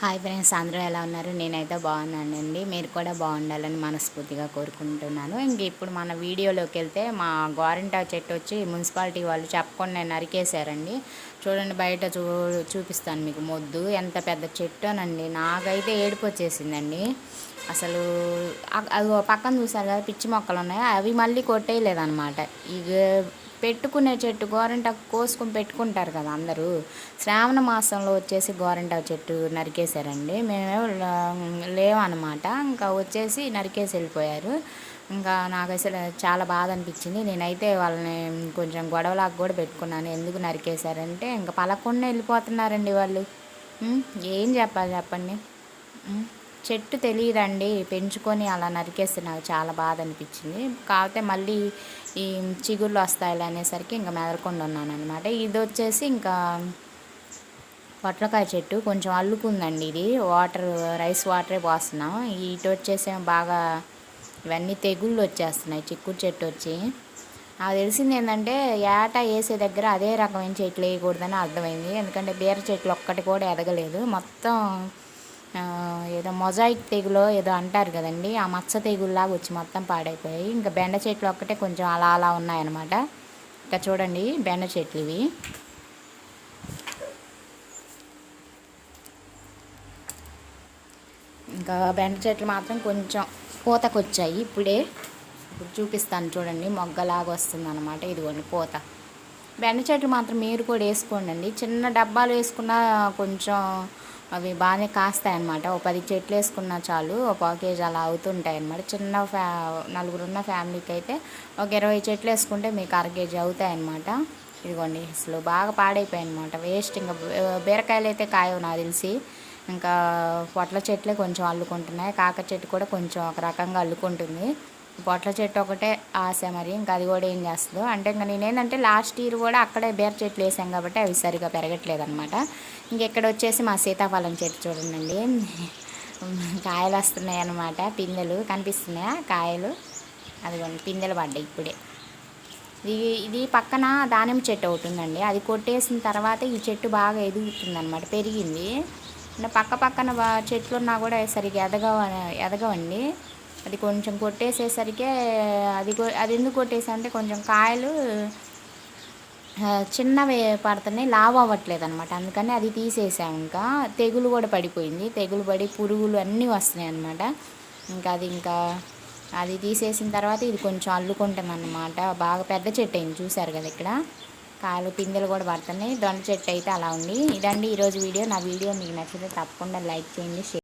Hi friends అందరూ ఎలా ఉన్నారు? నేనైతే బాగున్నానండి. మీరు కూడా బాగుండాలని మనస్ఫూర్తిగా కోరుకుంటున్నాను. ఇంక ఇప్పుడు మన వీడియోలోకి వెళ్తే మా గోరింటా చెట్టు వచ్చి మున్సిపాలిటీ వాళ్ళు చెప్పకుండా నరికేశారండి. చూడండి బయట చూ చూపిస్తాను మీకు మొద్దు. ఎంత పెద్ద చెట్టు అనండి. నాకైతే ఏడుపు వచ్చేసిందండి. అసలు అది పక్కన చూసారు కదా పిచ్చి మొక్కలు ఉన్నాయి. అవి మళ్ళీ కొట్టేయలేదన్నమాట. ఇక పెట్టుకునే చెట్టు గోరంటాకు కోసుకొని పెట్టుకుంటారు కదా అందరూ. శ్రావణ మాసంలో వచ్చేసి గోరంటాకు చెట్టు నరికేశారండి. మేమే లేవన్నమాట ఇంకా వచ్చేసి నరికేసి వెళ్ళిపోయారు. ఇంకా నాకు అసలు చాలా బాధ అనిపించింది. నేనైతే వాళ్ళని కొంచెం గొడవలాగా కూడా పెట్టుకున్నాను. ఎందుకు నరికేశారంటే ఇంకా పలకుండా వెళ్ళిపోతున్నారండి వాళ్ళు. ఏం చెప్పాలి చెప్పండి. చెట్టు తెలియదండి. పెంచుకొని అలా నరికేస్తే నాకు చాలా బాధ అనిపించింది. కాకపోతే మళ్ళీ ఈ చిగుళ్ళు వస్తాయి అనేసరికి ఇంకా మెదలకుండా ఉన్నాను అనమాట ఇది వచ్చేసి ఇంకా పొట్లకాయ చెట్టు. కొంచెం అల్లుకుందండి ఇది. వాటర్ రైస్ వాటరే పోస్తున్నాం. ఇటు వచ్చేసి బాగా ఇవన్నీ తెగుళ్ళు వచ్చేస్తున్నాయి. చిక్కుడు చెట్టు వచ్చి. నాకు తెలిసింది ఏంటంటే ఏటా వేసే దగ్గర అదే రకమైన చెట్లు వేయకూడదని అర్థమైంది. ఎందుకంటే బీర చెట్లు ఒక్కటి కూడా ఎదగలేదు. మొత్తం ఏదో మొజాయిక్ తెగులో ఏదో అంటారు కదండి ఆ మచ్చ తెగుల్లాగా వచ్చి మొత్తం పాడైపోయాయి ఇంకా బెండ చెట్లు ఒక్కటే కొంచెం అలా అలా ఉన్నాయన్నమాట. ఇంకా చూడండి బెండ చెట్లు ఇవి. ఇంకా బెండ చెట్లు మాత్రం కొంచెం పూతకొచ్చాయి ఇప్పుడే. ఇప్పుడు చూపిస్తాను చూడండి మొగ్గలాగా వస్తుంది అనమాట ఇదిగోండి పూత. బెండ చెట్లు మాత్రం మీరు కూడా వేసుకోండి చిన్న డబ్బాలు వేసుకున్నా కొంచెం అవి బాగానే కాస్తాయి అనమాట ఒక పది చెట్లు వేసుకున్నా చాలు ఒక పావు కేజీ అలా అవుతుంటాయి అనమాట చిన్న ఫ్యా నలుగురున్న ఫ్యామిలీకి అయితే ఒక ఇరవై చెట్లు వేసుకుంటే మీకు అర కేజీ అవుతాయి అనమాట ఇదిగోండి అసలు బాగా పాడైపోయాయి అనమాట వేస్ట్ ఇంకా బీరకాయలు అయితే కాయవు నాకు తెలిసి. ఇంకా పొట్ల చెట్లే కొంచెం అల్లుకుంటున్నాయి కాక చెట్టు కూడా కొంచెం ఒక రకంగా అల్లుకుంటుంది. పొట్ల చెట్టు ఒకటే ఆశ మరి ఇంకా అది కూడా ఏం చేస్తుందో. అంటే ఇంకా నేనేంటంటే లాస్ట్ ఇయర్ కూడా అక్కడే బేర చెట్లు వేసాం కాబట్టి అవి సరిగా పెరగట్లేదు అనమాట ఇంకెక్కడ వచ్చేసి మా సీతాఫలం చెట్టు చూడండి కాయలు వస్తున్నాయి అనమాట పిందెలు కనిపిస్తున్నాయా? కాయలు అదిగోండి పిందెలు పడ్డాయి ఇప్పుడే. ఇది ఇది పక్కన దానిమ్మ చెట్టు ఒకటి ఉందండి. అది కొట్టేసిన తర్వాత ఈ చెట్టు బాగా ఎదుగుతుంది అనమాట పెరిగింది పక్క పక్కన చెట్లు ఉన్నా కూడా సరిగ్గా ఎదగవ ఎదగవండి. అది కొంచెం కొట్టేసేసరికి అది అది ఎందుకు కొట్టేసా అంటే కొంచెం కాయలు చిన్నవి పడుతున్నాయి లావు అవ్వట్లేదు అనమాట అందుకని అది తీసేసాం ఇంకా. తెగులు కూడా పడిపోయింది. తెగులు పడి పురుగులు అన్నీ వస్తున్నాయి అనమాట ఇంకా అది ఇంకా అది తీసేసిన తర్వాత ఇది కొంచెం అల్లుకుంటాం అనమాట బాగా పెద్ద చెట్టు అయింది చూసారు కదా ఇక్కడ. కాయలు పిందెలు కూడా పడుతున్నాయి. దొండ చెట్టు అయితే అలా ఉంది. ఇదండి ఈరోజు వీడియో. నా వీడియో మీకు నచ్చితే తప్పకుండా లైక్ చేయండి